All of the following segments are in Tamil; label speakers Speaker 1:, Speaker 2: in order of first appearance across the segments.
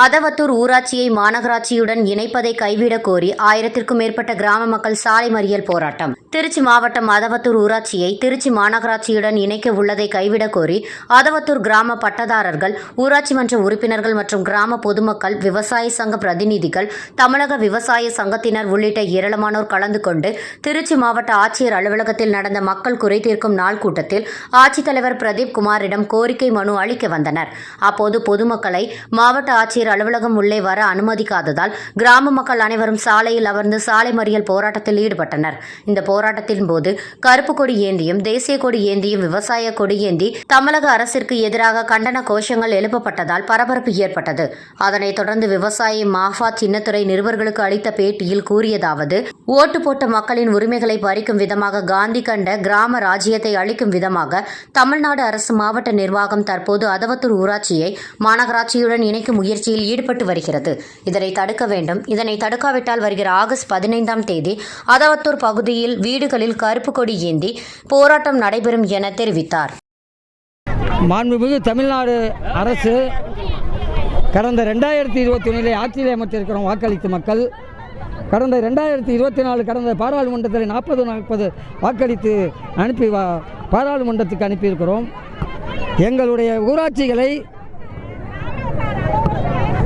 Speaker 1: அதவத்தூர் ஊராட்சியை மாநகராட்சியுடன் இணைப்பதை கைவிடக் கோரி ஆயிரத்திற்கும் மேற்பட்ட கிராம மக்கள் சாலை மறியல் போராட்டம். திருச்சி மாவட்டம் அதவத்தூர் ஊராட்சியை திருச்சி மாநகராட்சியுடன் இணைக்க உள்ளதை கைவிடக் கோரி அதவத்தூர் கிராம பட்டதாரர்கள் ஊராட்சி மன்ற உறுப்பினர்கள் மற்றும் கிராம பொதுமக்கள் விவசாய சங்க பிரதிநிதிகள் தமிழக விவசாய சங்கத்தினர் உள்ளிட்ட ஏராளமானோர் கலந்து கொண்டு திருச்சி மாவட்ட ஆட்சியர் அலுவலகத்தில் நடந்த மக்கள் குறை தீர்க்கும் நாள் கூட்டத்தில் ஆட்சித்தலைவர் பிரதீப் குமாரிடம் கோரிக்கை மனு அளிக்க வந்தனர். அப்போது பொதுமக்களை மாவட்ட ஆட்சியர் அலுவலகம் உள்ளே வர அனுமதிக்காததால் கிராம மக்கள் அனைவரும் சாலையில் அமர்ந்து சாலை மறியல் போராட்டத்தில் ஈடுபட்டனர். இந்த போராட்டத்தின் போது கருப்பு கொடி ஏந்தியும் தேசிய கொடி ஏந்தியும் விவசாய கொடி ஏந்தி தமிழக அரசிற்கு எதிராக கண்டன கோஷங்கள் எழுப்பப்பட்டதால் பரபரப்பு ஏற்பட்டது. அதனைத் தொடர்ந்து விவசாயி மாஃபா சின்னத்துறை நிருபர்களுக்கு அளித்த பேட்டியில் கூறியதாவது ஓட்டு போட்ட மக்களின் உரிமைகளை பறிக்கும் விதமாக காந்தி கண்ட கிராம ராஜ்யத்தை அளிக்கும் விதமாக தமிழ்நாடு அரசு மாவட்ட நிர்வாகம் தற்போது அதவத்தூர் ஊராட்சியை மாநகராட்சியுடன் இணைக்கும் முயற்சியில் ஈடுபட்டு வருகிறது. இதனை தடுக்க வேண்டும். இதனை தடுக்காவிட்டால் வருகிற ஆகஸ்ட் பதினைந்தாம் தேதி அதவத்தூர் பகுதியில் வீடுகளில் கருப்பு கொடி ஏந்தி போராட்டம் நடைபெறும் என தெரிவித்தார்.
Speaker 2: மாண்புமிகு தமிழ்நாடு அரசு கடந்த ரெண்டாயிரத்தி இருபத்தி ஒன்றிலே ஆட்சியில் அமைச்சிருக்கிறோம் வாக்களித்த மக்கள் கடந்த ரெண்டாயிரத்தி இருபத்தி நாலு கடந்த பாராளுமன்றத்தில் நாற்பது நாற்பது வாக்களித்து அனுப்பி வா பாராளுமன்றத்துக்கு அனுப்பியிருக்கிறோம். எங்களுடைய ஊராட்சிகளை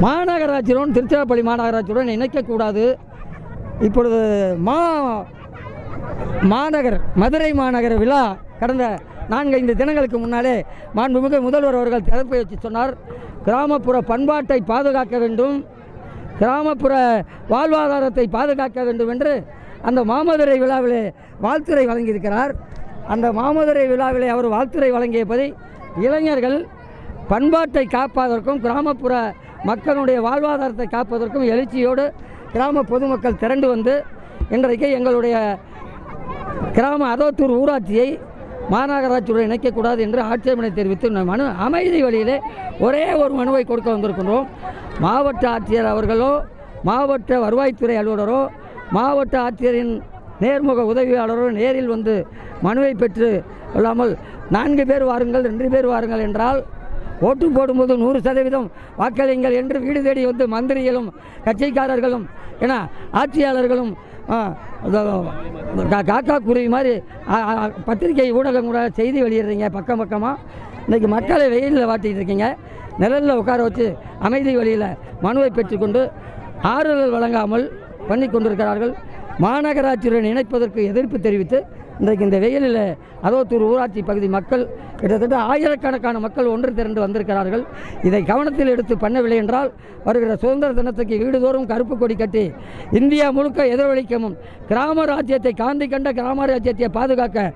Speaker 2: மாநகராட்சியுடன் திருச்சிராப்பள்ளி மாநகராட்சியுடன் இணைக்கக்கூடாது. இப்பொழுது மா மாநகர் மதுரை மாநகர விழா கடந்த நான்கைந்து தினங்களுக்கு முன்னாலே மாண்புமிகு முதல்வர் அவர்கள் திறப்பு வச்சு சொன்னார். கிராமப்புற பண்பாட்டை பாதுகாக்க வேண்டும். கிராமப்புற வாழ்வாதாரத்தை பாதுகாக்க வேண்டும் என்று அந்த மாமதுரை விழாவிலே வாழ்த்துறை வழங்கியிருக்கிறார். அந்த மாமதுரை விழாவிலே அவர் வாழ்த்துறை வழங்கியபடி இளைஞர்கள் பண்பாட்டை காப்பதற்கும் கிராமப்புற மக்களுடைய வாழ்வாதாரத்தை காப்பதற்கும் எழுச்சியோடு கிராம பொதுமக்கள் திரண்டு வந்து இன்றைக்கு எங்களுடைய கிராம அதோத்தூர் ஊராட்சியை மாநகராட்சியுடன் இணைக்கக்கூடாது என்று ஆட்சேபனை தெரிவித்து மனு அமைதி வழியிலே ஒரே ஒரு மனுவை கொடுக்க வந்திருக்கின்றோம். மாவட்ட ஆட்சியர் அவர்களோ மாவட்ட வருவாய்த்துறை அலுவலரோ மாவட்ட ஆட்சியரின் நேர்முக உதவியாளரோ நேரில் வந்து மனுவை பெற்று இல்லாமல் நான்கு பேர் வாருங்கள் ரெண்டு பேர் வாருங்கள் என்றால் ஓட்டு போடும்போது நூறு சதவீதம் வாக்களியுங்கள் என்று வீடு தேடி வந்து மந்திரிகளும் கட்சிக்காரர்களும் என ஆட்சியாளர்களும் கா- காக்கா குருவி மாதிரி பத்திரிகை ஊடகம் கூட செய்தி வெளியிடுறீங்க பக்கம் பக்கமாக இன்றைக்கி மக்களை வெயிலில் வாட்டிகிட்டு இருக்கீங்க. நிழலில் உட்கார வச்சு அமைதி வழியில் மனுவை பெற்றுக்கொண்டு ஆறுதல் வழங்காமல் பண்ணி கொண்டிருக்கிறார்கள் மாநகராட்சியுடன் இணைப்பதற்கு எதிர்ப்பு தெரிவித்து இன்றைக்கு இந்த வெயிலில் அதோத்தூர் ஊராட்சி பகுதி மக்கள் கிட்டத்தட்ட ஆயிரக்கணக்கான மக்கள் ஒன்று திரண்டு வந்திருக்கிறார்கள். இதை கவனத்தில் எடுத்து பண்ணவில்லை என்றால் வருகிற சுதந்திர தினத்துக்கு வீடுதோறும் கருப்பு கொடி கட்டி இந்தியா முழுக்க எதிரொலிக்கவும் கிராம ராஜ்யத்தை காந்தி கண்ட கிராம ராஜ்யத்தை பாதுகாக்க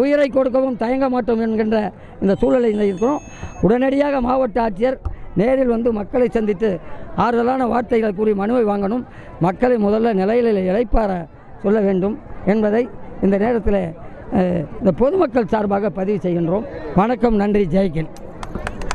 Speaker 2: உயிரை கொடுக்கவும் தயங்க மாட்டோம் என்கின்ற இந்த சூழலை இருக்கிறோம் உடனடியாக மாவட்ட ஆட்சியர் நேரில் வந்து மக்களை சந்தித்து ஆறுதலான வார்த்தைகளை கூறி மனுவை வாங்கணும். மக்களை முதல்ல நிலையில இழைப்பார சொல்ல வேண்டும் என்பதை இந்த நேரத்தில் இந்த பொதுமக்கள் சார்பாக பதிவு செய்கின்றோம். வணக்கம் நன்றி ஜெய்கின்.